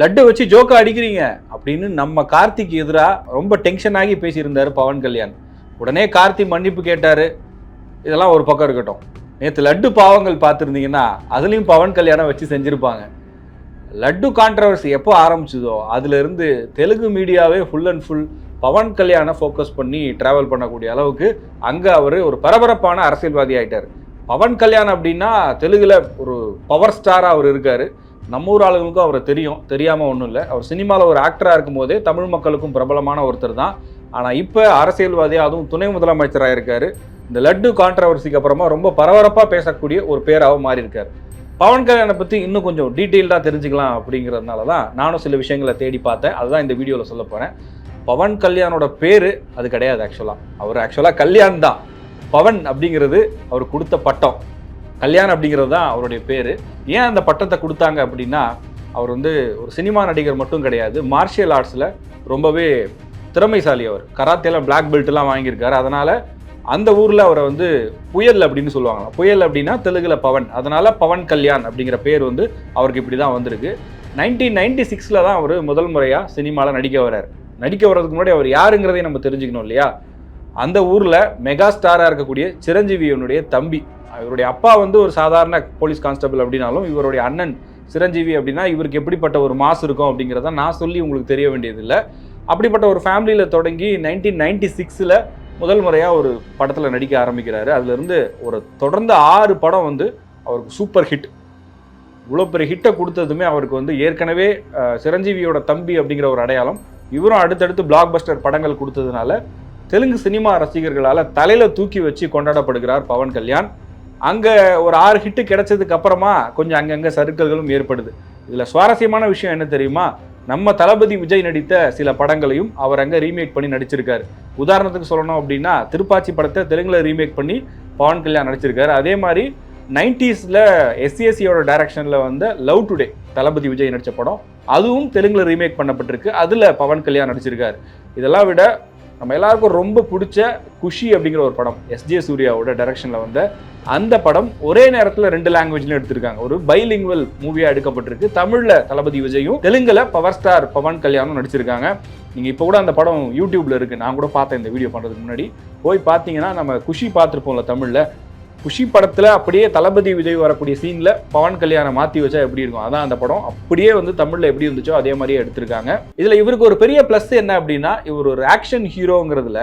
லட்டு வச்சு ஜோக்கா அடிக்கிறீங்க அப்படின்னு நம்ம கார்த்திக் எதிராக ரொம்ப டென்ஷன் ஆகி பேசியிருந்தார் பவன் கல்யாண். உடனே கார்த்தி மன்னிப்பு கேட்டார். இதெல்லாம் ஒரு பக்கம் இருக்கட்டும். நேற்று லட்டு பாவங்கள் பார்த்துருந்தீங்கன்னா அதுலேயும் பவன் கல்யாணம் வச்சு செஞ்சுருப்பாங்க. லட்டு கான்ட்ரவர்சி எப்போ ஆரம்பிச்சதோ அதுலேருந்து தெலுங்கு மீடியாவே ஃபுல் அண்ட் ஃபுல் பவன் கல்யாணை ஃபோக்கஸ் பண்ணி ட்ராவல் பண்ணக்கூடிய அளவுக்கு அங்கே அவர் ஒரு பரபரப்பான அரசியல்வாதி ஆகிட்டார் பவன் கல்யாண் அப்படின்னா தெலுங்கில் ஒரு பவர் ஸ்டாராக அவர் இருக்கார். நம்ம ஊர் ஆளுங்களுக்கும் அவரை தெரியும். தெரியாமல் ஒன்றும் இல்லை. அவர் சினிமாவில் ஒரு ஆக்டராக இருக்கும்போதே தமிழ் மக்களுக்கும் பிரபலமான ஒருத்தர் தான். ஆனால் இப்போ அரசியல்வாதியாக அதுவும் துணை முதலமைச்சராக இருக்கார். இந்த லட்டு கான்ட்ரவர்சிக்கு அப்புறமா ரொம்ப பரபரப்பாக பேசக்கூடிய ஒரு பேராகவும் மாறி பவன் கல்யாணை பற்றி இன்னும் கொஞ்சம் டீட்டெயில்டாக தெரிஞ்சுக்கலாம் அப்படிங்கிறதுனால தான் நானும் சில விஷயங்களை தேடி பார்த்தேன். அதுதான் இந்த வீடியோவில் சொல்ல போகிறேன் பவன் கல்யாணோட பேர் அது கிடையாது ஆக்சுவலாக அவர் ஆக்சுவலாக கல்யாண் தான். பவன் அப்படிங்கிறது அவர் கொடுத்த பட்டம். கல்யாண் அப்படிங்கிறது தான் அவருடைய பேர். ஏன் அந்த பட்டத்தை கொடுத்தாங்க அப்படின்னா அவர் வந்து ஒரு சினிமா நடிகர் மட்டும் கிடையாது மார்ஷியல் ஆர்ட்ஸில் ரொம்பவே திறமைசாலி அவர். கராத்தேலாம் பிளாக் பெல்ட்லாம் வாங்கியிருக்காரு. அதனால் அந்த ஊரில் அவரை வந்து புயல் அப்படின்னு சொல்லுவாங்க புயல் அப்படின்னா தெலுங்கில் பவன். அதனால் பவன் கல்யாண் அப்படிங்கிற பேர் வந்து அவருக்கு இப்படி தான் வந்திருக்கு. நைன்டீன் நைன்டி சிக்ஸில் தான் அவர் முதல் முறையாக சினிமாவில் நடிக்க வர்றார். நடிக்க வர்றதுக்கு முன்னாடி அவர் யாருங்கிறதையும் நம்ம தெரிஞ்சுக்கணும் இல்லையா? அந்த ஊரில் மெகா ஸ்டாராக இருக்கக்கூடிய சிரஞ்சீவியனுடைய தம்பி இவருடைய அப்பா வந்து ஒரு சாதாரண போலீஸ் கான்ஸ்டபிள் அப்படின்னாலும் இவருடைய அண்ணன் சிரஞ்சீவி அப்படின்னா இவருக்கு எப்படிப்பட்ட ஒரு மாஸ் இருக்கும் அப்படிங்கிறத நான் சொல்லி உங்களுக்கு தெரிய வேண்டியதில்லை. அப்படிப்பட்ட ஒரு ஃபேமிலியில் தொடங்கி நைன்டீன் நைன்டி சிக்ஸில் முதல் முறையாக ஒரு படத்தில் நடிக்க ஆரம்பிக்கிறாரு. அதுலேருந்து ஒரு தொடர்ந்து ஆறு படம் வந்து அவருக்கு சூப்பர் ஹிட் இவ்வளோ பெரிய ஹிட்டை கொடுத்ததுமே அவருக்கு வந்து ஏற்கனவே சிரஞ்சீவியோட தம்பி அப்படிங்கிற ஒரு அடையாளம். இவரும் அடுத்தடுத்து பிளாக் பஸ்டர் படங்கள் கொடுத்ததுனால தெலுங்கு சினிமா ரசிகர்களால் தலையில் தூக்கி வச்சு கொண்டாடப்படுகிறார் பவன் கல்யாண். அங்கே ஒரு ஆறு ஹிட்டு கிடைச்சதுக்கு அப்புறமா கொஞ்சம் அங்கங்கே சறுக்கல்களும் ஏற்படுது. இதில் சுவாரஸ்யமான விஷயம் என்ன தெரியுமா? நம்ம தளபதி விஜய் நடித்த சில படங்களையும் அவர் அங்கே ரீமேக் பண்ணி நடிச்சிருக்காரு. உதாரணத்துக்கு சொல்லணும் அப்படின்னா திருப்பாச்சி படத்தை தெலுங்கில் ரீமேக் பண்ணி பவன் கல்யாண் நடிச்சிருக்காரு. அதே மாதிரி நைன்டிஸில் எஸ்சிஎஸ்சியோட டைரக்ஷனில் வந்த லவ் டுடே தளபதி விஜய் நடித்த படம் அதுவும் தெலுங்கில் ரீமேக் பண்ணப்பட்டிருக்கு. அதில் பவன் கல்யாண் நடிச்சிருக்காரு. இதெல்லாம் விட நம்ம எல்லாருக்கும் ரொம்ப பிடிச்ச குஷி அப்படிங்கிற ஒரு படம் எஸ்ஜே சூர்யாவோட டைரக்ஷனில் வந்த அந்த படம் ஒரே நேரத்தில் ரெண்டு லாங்குவேஜ்லையும் எடுத்திருக்காங்க. ஒரு பைலிங்குவல் மூவியாக எடுக்கப்பட்டிருக்கு. தமிழில் தளபதி விஜயும் தெலுங்கில் பவர் ஸ்டார் பவன் கல்யாணும் நடிச்சிருக்காங்க. நீங்கள் இப்போ கூட அந்த படம் யூடியூப்பில் இருக்குது நான் கூட பார்த்தேன் இந்த வீடியோ பண்ணுறதுக்கு முன்னாடி. போய் பார்த்தீங்கன்னா நம்ம குஷி பார்த்துருப்போம்ல தமிழில் குஷி படத்தில் அப்படியே தளபதி விஜய் வரக்கூடிய சீனில் பவன் கல்யாணம் மாற்றி வச்சா எப்படி இருக்கும்? அதான் அந்த படம். அப்படியே வந்து தமிழில் எப்படி இருந்துச்சோ அதே மாதிரியே எடுத்திருக்காங்க. இதில் இவருக்கு ஒரு பெரிய ப்ளஸ் என்ன அப்படின்னா இவர் ஒரு ஆக்ஷன் ஹீரோங்கிறதுல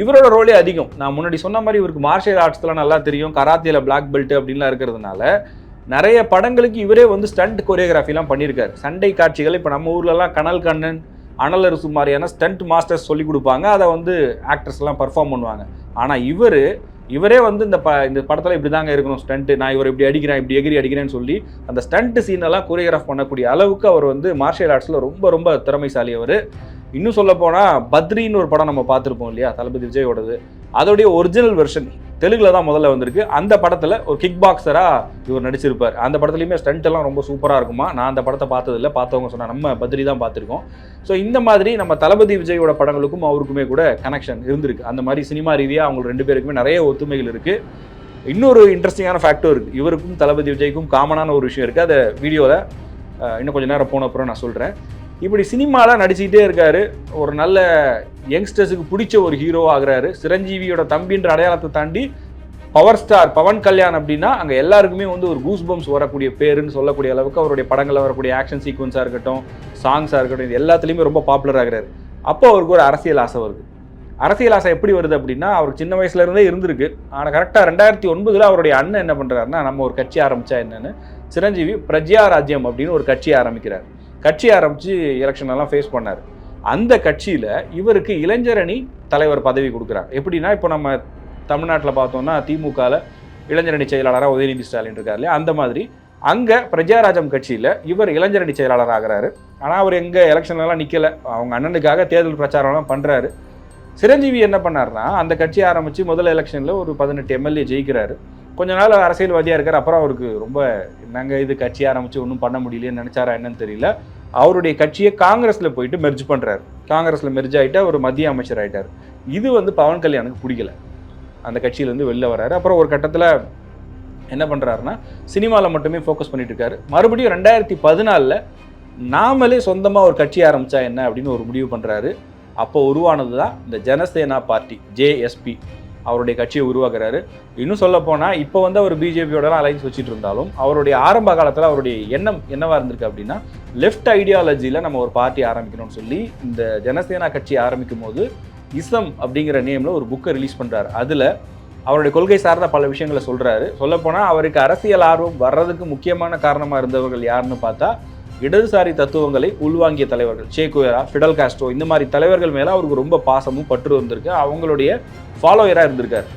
இவரோட ரோலே அதிகம். நான் முன்னாடி சொன்ன மாதிரி இவருக்கு மார்ஷியல் ஆர்ட்ஸ்லாம் நல்லா தெரியும். கராத்தியில் பிளாக் பெல்ட் அப்படின்லாம் இருக்கிறதுனால நிறைய படங்களுக்கு இவரே வந்து ஸ்டண்ட் கொரியோகிராஃபிலாம் பண்ணியிருக்காரு. சண்டை காட்சிகள் இப்போ நம்ம ஊர்லலாம் கனல் கண்ணன் அனலரசு மாதிரியான ஸ்டண்ட் மாஸ்டர்ஸ் சொல்லி கொடுப்பாங்க. அதை வந்து ஆக்டர்ஸ்லாம் பர்ஃபார்ம் பண்ணுவாங்க. ஆனால் இவர் இவரே வந்து இந்த ப இந்த படத்தில் இப்படி தாங்க இருக்கணும் ஸ்டண்ட்டு நான் இவர் இப்படி அடிக்கிறேன் இப்படி எகிரி அடிக்கிறேன்னு சொல்லி அந்த ஸ்டண்ட்டு சீனெல்லாம் கொரியோகிராஃப் பண்ணக்கூடிய அளவுக்கு அவர் வந்து மார்ஷியல் ஆர்ட்ஸில் ரொம்ப ரொம்ப திறமைசாலி அவர். இன்னும் சொல்ல போனால் பத்ரின்னு ஒரு படம் நம்ம பார்த்துருப்போம் இல்லையா? தளபதி விஜயோடது. அதோடைய ஒரிஜினல் வெர்ஷன் தெலுங்குல தான் முதல்ல வந்திருக்கு. அந்த படத்தில் ஒரு கிக் பாக்ஸராக இவர் நடிச்சிருப்பார். அந்த படத்துலையுமே ஸ்டண்ட் எல்லாம் ரொம்ப சூப்பராக இருக்குமா? நான் அந்த படத்தை பார்த்ததில்ல. பார்த்தவங்க சொன்னா நம்ம பத்ரி தான் பார்த்துருக்கோம். ஸோ இந்த மாதிரி நம்ம தளபதி விஜயோட படங்களுக்கும் அவருக்குமே கூட கனெக்ஷன் இருந்திருக்கு. அந்த மாதிரி சினிமா ரீதியாக அவங்க ரெண்டு பேருக்குமே நிறைய ஒத்துமைகள் இருக்குது இன்னொரு இன்ட்ரெஸ்டிங்கான ஃபேக்டும் இருக்குது இவருக்கும் தளபதி விஜய்க்கும் காமனான ஒரு விஷயம் இருக்குது அதை வீடியோவில் இன்னும் கொஞ்சம் நேரம் போன அப்புறம் நான் சொல்கிறேன் இப்படி சினிமாவில் நடிச்சுக்கிட்டே இருக்காரு. ஒரு நல்ல யங்ஸ்டர்ஸுக்கு பிடிச்ச ஒரு ஹீரோ ஆகிறாரு. சிரஞ்சீவியோட தம்பின்ற அடையாளத்தை தாண்டி பவர் ஸ்டார் பவன் கல்யாண் அப்படின்னா அங்கே எல்லாருக்குமே வந்து ஒரு கூஸ் பம்ஸ் வரக்கூடிய பேருன்னு சொல்லக்கூடிய அளவுக்கு அவருடைய படங்களில் வரக்கூடிய ஆக்ஷன் சீக்வன்ஸாக இருக்கட்டும் சாங்ஸாக இருக்கட்டும் இது எல்லாத்துலேயுமே ரொம்ப பாப்புலர் ஆகிறாரு. அப்போ அவருக்கு ஒரு அரசியல் ஆசை வருது. அரசியல் ஆசை எப்படி வருது அப்படின்னா அவருக்கு சின்ன வயசுலேருந்தே இருந்திருக்கு. ஆனால் கரெக்டாக ரெண்டாயிரத்தி ஒன்பதில் அவருடைய அண்ணன் என்ன பண்ணுறாருன்னா நம்ம ஒரு கட்சி ஆரம்பிச்சா என்னென்னு சிரஞ்சீவி பிரஜ்யா ராஜ்யம் அப்படின்னு ஒரு கட்சி ஆரம்பிக்கிறார். கட்சி ஆரம்பித்து எலெக்ஷன் எல்லாம் ஃபேஸ் பண்ணார். அந்த கட்சியில் இவருக்கு இளைஞரணி தலைவர் பதவி கொடுக்குறாங்க எப்படின்னா இப்போ நம்ம தமிழ்நாட்டில் பார்த்தோம்னா திமுகவில் இளைஞரணி செயலாளராக உதயநிதி ஸ்டாலின் இருக்கார் இல்லையா? அந்த மாதிரி அங்கே பிரஜாராஜம் கட்சியில் இவர் இளைஞரணி செயலாளர் ஆகிறாரு. ஆனால் அவர் எங்கே எலெக்ஷன்லாம் நிற்கலை அவங்க அண்ணனுக்காக தேர்தல் பிரச்சாரம்லாம் பண்ணுறாரு சிரஞ்சீவி என்ன பண்ணாருன்னா அந்த கட்சி ஆரம்பித்து முதல் எலெக்ஷனில் ஒரு பதினெட்டு எம்எல்ஏ ஜெயிக்கிறாரு. கொஞ்ச நாள் அரசியல்வாதியாக இருக்கார். அப்புறம் அவருக்கு ரொம்ப நாங்கள் இது கட்சி ஆரம்பித்து ஒன்றும் பண்ண முடியலையே நினச்சாரா என்னன்னு தெரியல. அவருடைய கட்சியை காங்கிரஸில் போயிட்டு மெர்ஜ் பண்ணுறாரு காங்கிரஸில் மெர்ஜ் ஆகிட்டு அவர் மத்திய அமைச்சர் ஆகிட்டார் இது வந்து பவன் கல்யாணுக்கு பிடிக்கல. அந்த கட்சியிலேருந்து வெளில வராரு. அப்புறம் ஒரு கட்டத்தில் என்ன பண்ணுறாருன்னா சினிமாவில் மட்டுமே ஃபோக்கஸ் பண்ணிட்டு இருக்காரு. மறுபடியும் ரெண்டாயிரத்தி பதினாலில் நாமளே சொந்தமாக ஒரு கட்சி ஆரம்பித்தா என்ன அப்படின்னு ஒரு முடிவு பண்ணுறாரு அப்போ உருவானது தான் இந்த ஜனசேனா பார்ட்டி ஜேஎஸ்பி. அவருடைய கட்சியை உருவாக்குறாரு. இன்னும் சொல்ல போனால் இப்போ வந்து அவர் பிஜேபியோடலாம் அலைன்ஸ் வச்சுட்டு இருந்தாலும் அவருடைய ஆரம்ப காலத்தில் அவருடைய எண்ணம் என்னவா இருந்திருக்கு அப்படின்னா லெஃப்ட் ஐடியாலஜியில் நம்ம ஒரு பார்ட்டி ஆரம்பிக்கணும்னு சொல்லி இந்த ஜனசேனா கட்சி ஆரம்பிக்கும் போது இசம் அப்படிங்கிற நேமில் ஒரு புக்கை ரிலீஸ் பண்ணுறாரு அதில் அவருடைய கொள்கை சார்ந்த பல விஷயங்களை சொல்கிறாரு சொல்லப்போனால் அவருக்கு அரசியல் ஆர்வம் வர்றதுக்கு முக்கியமான காரணமாக இருந்தவர்கள் யாருன்னு பார்த்தா இடதுசாரி தத்துவங்களை உள்வாங்கிய தலைவர்கள் சேகுவேரா ஃபிடல் காஸ்ட்ரோ இந்த மாதிரி தலைவர்கள் மேலே அவருக்கு ரொம்ப பாசமும் பற்று வந்திருக்கு அவங்களுடைய ஃபாலோயராக இருந்திருக்கார்.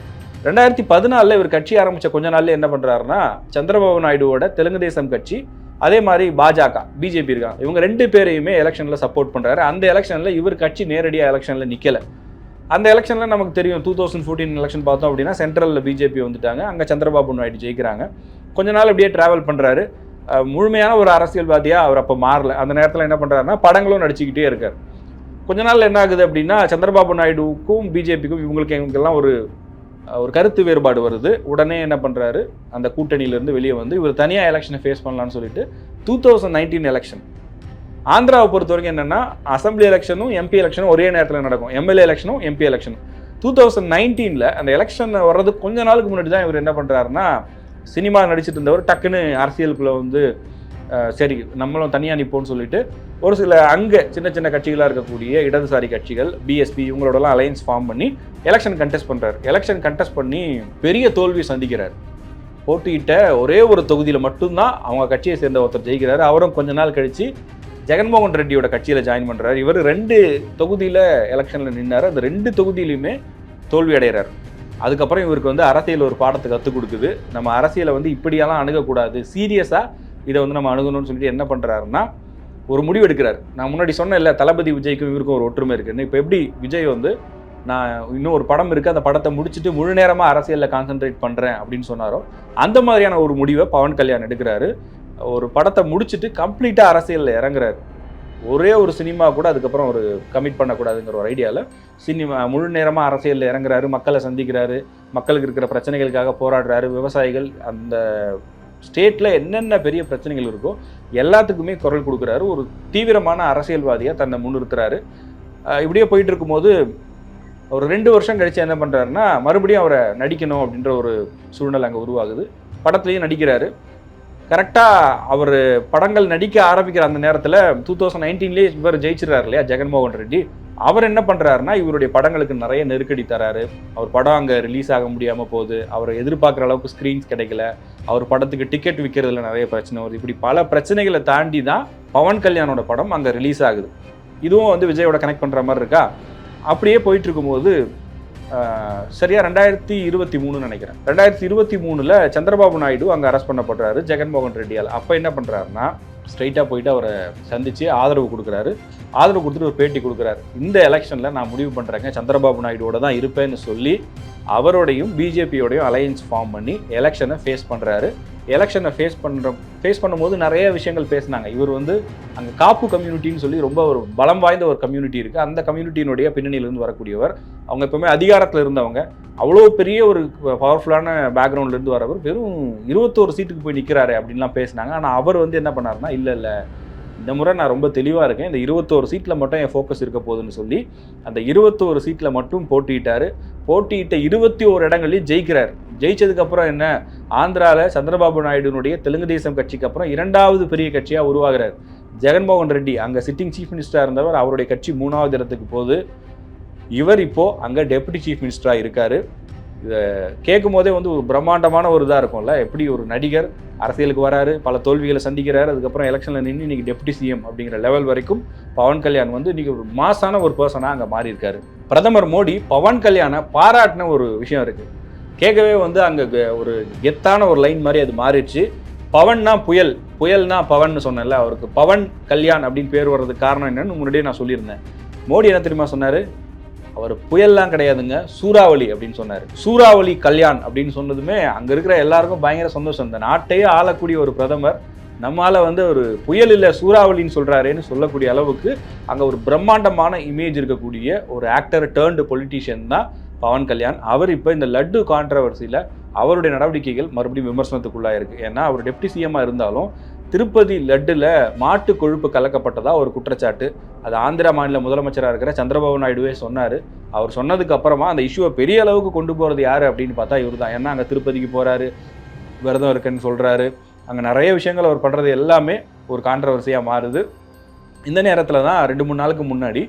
ரெண்டாயிரத்தி பதினாலில் இவர் கட்சி ஆரம்பித்த கொஞ்ச நாள்ல என்ன பண்ணுறாருன்னா சந்திரபாபு நாயுடுவோட தெலுங்கு தேசம் கட்சி அதே மாதிரி பாஜக பிஜேபி இருக்காங்க. இவங்க ரெண்டு பேரையுமே எலெக்ஷனில் சப்போர்ட் பண்ணுறாரு அந்த எலெக்ஷனில் இவர் கட்சி நேரடியாக எலெக்ஷனில் நிற்கல அந்த எலெக்ஷனில் நமக்கு தெரியும் டூ தௌசண்ட் ஃபோர்டீன் எலெக்ஷன் பார்த்தோம் அப்படின்னா சென்ட்ரலில் பிஜேபி வந்துட்டாங்க. அங்கே சந்திரபாபு நாயுடு ஜெயிக்கிறாங்க. கொஞ்ச நாள் அப்படியே ட்ராவல் பண்ணுறாரு முழுமையான ஒரு அரசியல்வாதியாக அவர் அப்போ மாறல. அந்த நேரத்தில் என்ன பண்ணுறாருன்னா படங்களும் நடிச்சுக்கிட்டே இருக்கார். கொஞ்ச நாள் என்ன ஆகுது அப்படின்னா சந்திரபாபு நாயுடுவுக்கும் பிஜேபிக்கும் இவங்களுக்கு இவங்களுக்கெல்லாம் ஒரு ஒரு கருத்து வேறுபாடு வருது. உடனே என்ன பண்ணுறாரு அந்த கூட்டணியிலேருந்து வெளியே வந்து இவர் தனியாக எலெக்ஷனை ஃபேஸ் பண்ணலாம்னு சொல்லிட்டு டூ தௌசண்ட் நைன்டீன் எலெக்ஷன் ஆந்திராவை பொறுத்த வரைக்கும் என்னென்னா அசம்பிளி எலெக்ஷனும் எம்பி எலெக்ஷனும் ஒரே நேரத்தில் நடக்கும். எம்எல்ஏ எலெக்ஷனும் எம்பி எலெக்ஷனும். டூ தௌசண்ட் நைன்டீனில் அந்த எலெக்ஷன் வர்றது கொஞ்ச நாளுக்கு முன்னாடி தான் இவர் என்ன பண்ணுறாருன்னா சினிமா நடிச்சிட்டு இருந்தவர் டக்குன்னு அரசியலுக்குள்ள வந்து சரி நம்மளும் தனியாக நிற்போம்னு சொல்லிட்டு ஒரு சில அங்கே சின்ன சின்ன கட்சிகளாக இருக்கக்கூடிய இடதுசாரி கட்சிகள் பிஎஸ்பி இவங்களோடலாம் அலையன்ஸ் ஃபார்ம் பண்ணி எலெக்ஷன் கண்டெஸ்ட் பண்ணுறாரு எலெக்ஷன் கண்டெஸ்ட் பண்ணி பெரிய தோல்வி சந்திக்கிறார். போட்டியிட்ட ஒரே ஒரு தொகுதியில் மட்டும்தான் அவங்க கட்சியை சேர்ந்த ஒருத்தர் ஜெயிக்கிறார். அவரும் கொஞ்ச நாள் கழித்து ஜெகன்மோகன் ரெட்டியோட கட்சியில் ஜாயின் பண்ணுறாரு இவர் ரெண்டு தொகுதியில் எலெக்ஷனில் நின்னார். அந்த ரெண்டு தொகுதியிலையுமே தோல்வி அடைகிறார். அதுக்கப்புறம் இவருக்கு வந்து அரசியல் ஒரு பாடத்தை கற்றுக் கொடுக்குது. நம்ம அரசியலை வந்து இப்படியெல்லாம் அணுகக்கூடாது. சீரியஸாக இதை வந்து நம்ம அணுகணும்னு சொல்லிட்டு என்ன பண்ணுறாருன்னா ஒரு முடிவு எடுக்கிறார். நான் முன்னாடி சொன்னேன் இல்லை தளபதி விஜய்க்கும் இவருக்கும் ஒரு ஒற்றுமை இருக்குன்னு இப்போ எப்படி விஜய் வந்து நான் இன்னும் ஒரு படம் இருக்குது அந்த படத்தை முடிச்சுட்டு முழு நேரமாக அரசியலில் கான்சென்ட்ரேட் பண்ணுறேன் அப்படின்னு சொன்னாரோ அந்த மாதிரியான ஒரு முடிவை பவன் கல்யாண் எடுக்கிறாரு. ஒரு படத்தை முடிச்சுட்டு கம்ப்ளீட்டாக அரசியலில் இறங்குறாரு. ஒரே ஒரு சினிமா கூட அதுக்கப்புறம் ஒரு கமிட் பண்ணக்கூடாதுங்கிற ஒரு ஐடியாவில் சினிமா முழு நேரமாக அரசியலில் இறங்குறாரு மக்களை சந்திக்கிறாரு மக்களுக்கு இருக்கிற பிரச்சனைகளுக்காக போராடுறாரு விவசாயிகள் அந்த ஸ்டேட்டில் என்னென்ன பெரிய பிரச்சனைகள் இருக்கோ எல்லாத்துக்குமே குரல் கொடுக்குறாரு. ஒரு தீவிரமான அரசியல்வாதியாக தன்னை முன்னிறுத்துறாரு. இப்படியே போயிட்டு இருக்கும்போது ஒரு ரெண்டு வருஷம் கழித்து என்ன பண்ணுறாருன்னா மறுபடியும் அவரை நடிக்கணும் அப்படின்ற ஒரு சூழ்நிலை அங்கே உருவாகுது. படத்துலையும் நடிக்கிறாரு. கரெக்டாக அவர் படங்கள் நடிக்க ஆரம்பிக்கிற அந்த நேரத்தில் டூ தௌசண்ட் நைன்டீன்லேயே இவர் ஜெயிச்சிடறாரு இல்லையா? ஜெகன்மோகன் ரெட்டி. அவர் என்ன பண்ணுறாருன்னா இவருடைய படங்களுக்கு நிறைய நெருக்கடி தராரு. அவர் படம் அங்கே ரிலீஸ் ஆக முடியாமல் போகுது. அவர் எதிர்பார்க்குற அளவுக்கு ஸ்க்ரீன்ஸ் கிடைக்கல. அவர் படத்துக்கு டிக்கெட் விற்கிறதுல நிறைய பிரச்சனை வருது. இப்படி பல பிரச்சனைகளை தாண்டி தான் பவன் கல்யாணோட படம் அங்கே ரிலீஸ் ஆகுது. இதுவும் வந்து விஜயோட கனெக்ட் பண்ணுற மாதிரி இருக்கா? அப்படியே போயிட்டு இருக்கும்போது சரியாக சரியா ரெண்டாயிரத்தி இருபத்தி மூணு நினைக்கிறேன். ரெண்டாயிரத்தி இருபத்தி மூணுல சந்திரபாபு நாயுடு அங்கே அரெஸ்ட் பண்ணப்படுறாரு ஜெகன்மோகன் ரெட்டியால். அப்போ என்ன பண்ணுறாருன்னா ஸ்ட்ரைட்டாக போயிட்டு அவரை சந்திச்சு ஆதரவு கொடுக்குறாரு. ஆதரவு கொடுத்துட்டு ஒரு பேட்டி கொடுக்குறாரு. இந்த எலெக்ஷனில் நான் முடிவு பண்ணுறேங்க சந்திரபாபு நாயுடுவோட தான் இருப்பேன்னு சொல்லி அவரோடையும் பிஜேபியோடையும் அலையன்ஸ் ஃபார்ம் பண்ணி எலெக்ஷனை ஃபேஸ் பண்ணுறாரு எலெக்ஷனை ஃபேஸ் பண்ணுற ஃபேஸ் பண்ணும்போது நிறைய விஷயங்கள் பேசினாங்க. இவர் வந்து அங்கே காப்பு கம்யூனிட்டின்னு சொல்லி ரொம்ப ஒரு பலம் வாய்ந்த ஒரு கம்யூனிட்டி இருக்குது அந்த கம்யூனிட்டியினுடைய பின்னணியிலிருந்து வரக்கூடியவர். அவங்க எப்பவுமே அதிகாரத்தில் இருந்தவங்க. அவ்வளோ பெரிய ஒரு பவர்ஃபுல்லான பேக்ரவுண்ட்லேருந்து வரவர். வெறும் இருபத்தோரு சீட்டுக்கு போய் நிற்கிறாரு அப்படின்லாம் பேசினாங்க. ஆனால் அவர் வந்து என்ன பண்ணாருன்னா இல்லை இல்லை இந்த முறை நான் ரொம்ப தெளிவாக இருக்கேன். இந்த இருபத்தோரு சீட்டில் மட்டும் என் ஃபோக்கஸ் இருக்க போகுதுன்னு சொல்லி அந்த இருபத்தோரு சீட்டில் மட்டும் போட்டியிட்டார். போட்டியிட்ட இருபத்தி ஓரு இடங்களையும் ஜெயிக்கிறார் ஜெயிச்சதுக்கப்புறம் என்ன? ஆந்திராவில் சந்திரபாபு நாயுடுனுடைய தெலுங்கு தேசம் கட்சிக்கு அப்புறம் இரண்டாவது பெரிய கட்சியாக உருவாகிறார். ஜெகன்மோகன் ரெட்டி அங்கே சிட்டிங் சீஃப் மினிஸ்டராக இருந்தவர் அவருடைய கட்சி மூணாவது இடத்துக்கு போகுது. இவர் இப்போது அங்கே டெப்யூட்டி சீஃப் மினிஸ்டராக இருக்காரு. இதை கேட்கும் போதே வந்து ஒரு பிரம்மாண்டமான ஒரு இதாக இருக்கும்ல. எப்படி ஒரு நடிகர் அரசியலுக்கு வராரு பல தோல்விகளை சந்திக்கிறார் அதுக்கப்புறம் எலெக்ஷனில் நின்று இன்னைக்கு டெப்டி சிஎம் அப்படிங்கிற லெவல் வரைக்கும் பவன் கல்யாண் வந்து இன்னைக்கு ஒரு மாசான ஒரு பர்சனாக அங்கே மாறியிருக்காரு. பிரதமர் மோடி பவன் கல்யாணை பாராட்டின ஒரு விஷயம் இருக்கு. கேட்கவே வந்து அங்கே ஒரு கெத்தான ஒரு லைன் மாதிரி அது மாறிடுச்சு. பவன்னா புயல் புயல்னா பவன் சொன்னேன்ல அவருக்கு பவன் கல்யாண் அப்படின்னு பேர் வர்றதுக்கு காரணம் என்னன்னு முன்னாடியே நான் சொல்லியிருந்தேன். மோடி என்ன தெரியுமா சொன்னார்? அவர் புயல்லாம் கிடையாதுங்க சூறாவளி அப்படின்னு சொன்னார். சூறாவளி கல்யாண் அப்படின்னு சொன்னதுமே அங்கே இருக்கிற எல்லாருக்கும் பயங்கர சந்தோஷம். இந்த நாட்டையே ஆளக்கூடிய ஒரு பிரதமர் நம்மால் வந்து ஒரு புயல் இல்லை சூறாவளின்னு சொல்கிறாரேன்னு சொல்லக்கூடிய அளவுக்கு அங்கே ஒரு பிரம்மாண்டமான இமேஜ் இருக்கக்கூடிய ஒரு ஆக்டர் டேர்ன்டு பொலிட்டீஷியன் தான் பவன் கல்யாண். அவர் இப்போ இந்த லட்டு கான்ட்ரவர்சியில் அவருடைய நடவடிக்கைகள் மறுபடியும் விமர்சனத்துக்குள்ளாக இருக்குது ஏன்னா அவர் டெப்டி சிஎம்மாக இருந்தாலும் திருப்பதி லட்டில் மாட்டு கொழுப்பு கலக்கப்பட்டதாக ஒரு குற்றச்சாட்டு. அது ஆந்திர மாநில முதலமைச்சராக இருக்கிற சந்திரபாபு நாயுடுவே சொன்னார். அவர் சொன்னதுக்கு அப்புறமா அந்த இஷ்யூவை பெரிய அளவுக்கு கொண்டு போகிறது யார் அப்படின்னு பார்த்தா இவர் தான் ஏன்னா அங்கே திருப்பதிக்கு போகிறாரு விரதம் இருக்குன்னு சொல்கிறாரு அங்கே நிறைய விஷயங்கள் அவர் பண்ணுறது எல்லாமே ஒரு கான்ட்ரவர்சியாக மாறுது. இந்த நேரத்தில் தான் ரெண்டு மூணு நாளுக்கு முன்னாடி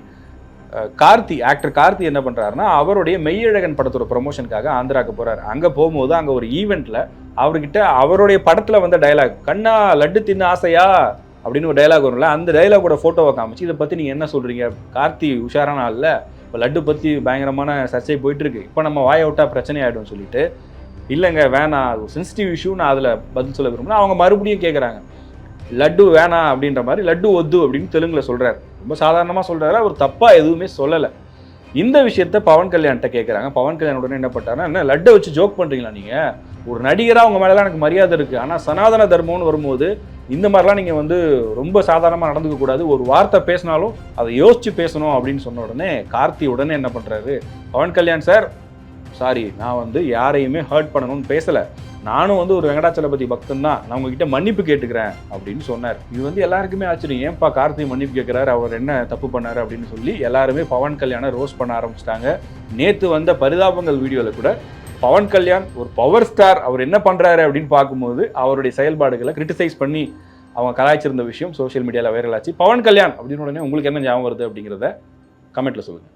கார்த்தி ஆக்டர் கார்த்தி என்ன பண்ணுறாருன்னா அவருடைய மெய்யழகன் படத்தோட ப்ரொமோஷனுக்காக ஆந்திராவுக்கு போகிறாரு அங்கே போகும்போது அங்கே ஒரு ஈவெண்ட்டில் அவர்கிட்ட அவருடைய படத்தில் வந்த டயலாக் கண்ணா லட்டு தின்ன ஆசையா? அப்படின்னு ஒரு டைலாக் வரும்ல அந்த டைலாகோட ஃபோட்டோவை காமிச்சு இதை பற்றி நீங்கள் என்ன சொல்கிறீங்க கார்த்தி உஷாரான ஆள்ல இப்போ லட்டு பற்றி பயங்கரமான சர்ச்சை போயிட்டுருக்கு. இப்போ நம்ம வாயை விட்டால் பிரச்சனை ஆகிடும் சொல்லிட்டு இல்லைங்க வேணாம் அது சென்சிட்டிவ் இஷ்யூ நான் அதில் பதில் சொல்ல விரும்புகிறேன் அவங்க மறுபடியும் கேட்குறாங்க லட்டு வேணாம் அப்படின்ற மாதிரி லட்டு ஒத்து அப்படின்னு தெலுங்கில் சொல்கிறாரு ரொம்ப சாதாரணமாக சொல்கிறாரு அவர் தப்பாக எதுவுமே சொல்லலை. இந்த விஷயத்த பவன் கல்யாண்கிட்ட கேட்குறாங்க பவன் கல்யாண் உடனே என்ன பண்ணிட்டாருன்னா என்ன லட்டை வச்சு ஜோக் பண்ணுறீங்களா நீங்கள் ஒரு நடிகராக உங்கள் மேலெலாம் எனக்கு மரியாதை இருக்குது ஆனால் சனாதன தர்மம்னு வரும்போது இந்த மாதிரிலாம் நீங்கள் வந்து ரொம்ப சாதாரணமாக நடந்துக்க கூடாது. ஒரு வார்த்தை பேசினாலும் அதை யோசித்து பேசணும் அப்படின்னு சொன்ன உடனே கார்த்தி உடனே என்ன பண்ணுறாரு பவன் கல்யாண் சார் சாரி நான் வந்து யாரையுமே ஹர்ட் பண்ணணும்னு பேசலை. நானும் வந்து ஒரு வெங்கடாச்சலபதி பக்தன் தான். நான் உங்ககிட்ட மன்னிப்பு கேட்டுக்கிறேன் அப்படின்னு சொன்னார். இது வந்து எல்லாருக்குமே ஆச்சரியம். ஏன்பா கார்த்தி மன்னிப்பு கேட்குறாரு அவர் என்ன தப்பு பண்ணாரு அப்படின்னு சொல்லி எல்லாருமே பவன் கல்யாணை ரோஸ் பண்ண ஆரம்பிச்சிட்டாங்க. நேற்று வந்த பரிதாபங்கள் வீடியோவில் கூட பவன் கல்யாண் ஒரு பவர் ஸ்டார் அவர் என்ன பண்ணுறாரு அப்படின்னு பார்க்கும்போது அவருடைய செயல்பாடுகளை கிரிட்டிசைஸ் பண்ணி அவங்க கலாய்ச்சிருந்த விஷயம் சோஷியல் மீடியாவில் வைரல் ஆச்சு. பவன் கல்யாண் அப்படின்னு உடனே உங்களுக்கு என்ன ஞாபகம் வருது அப்படிங்கிறத கமெண்ட்டில் சொல்லுங்கள்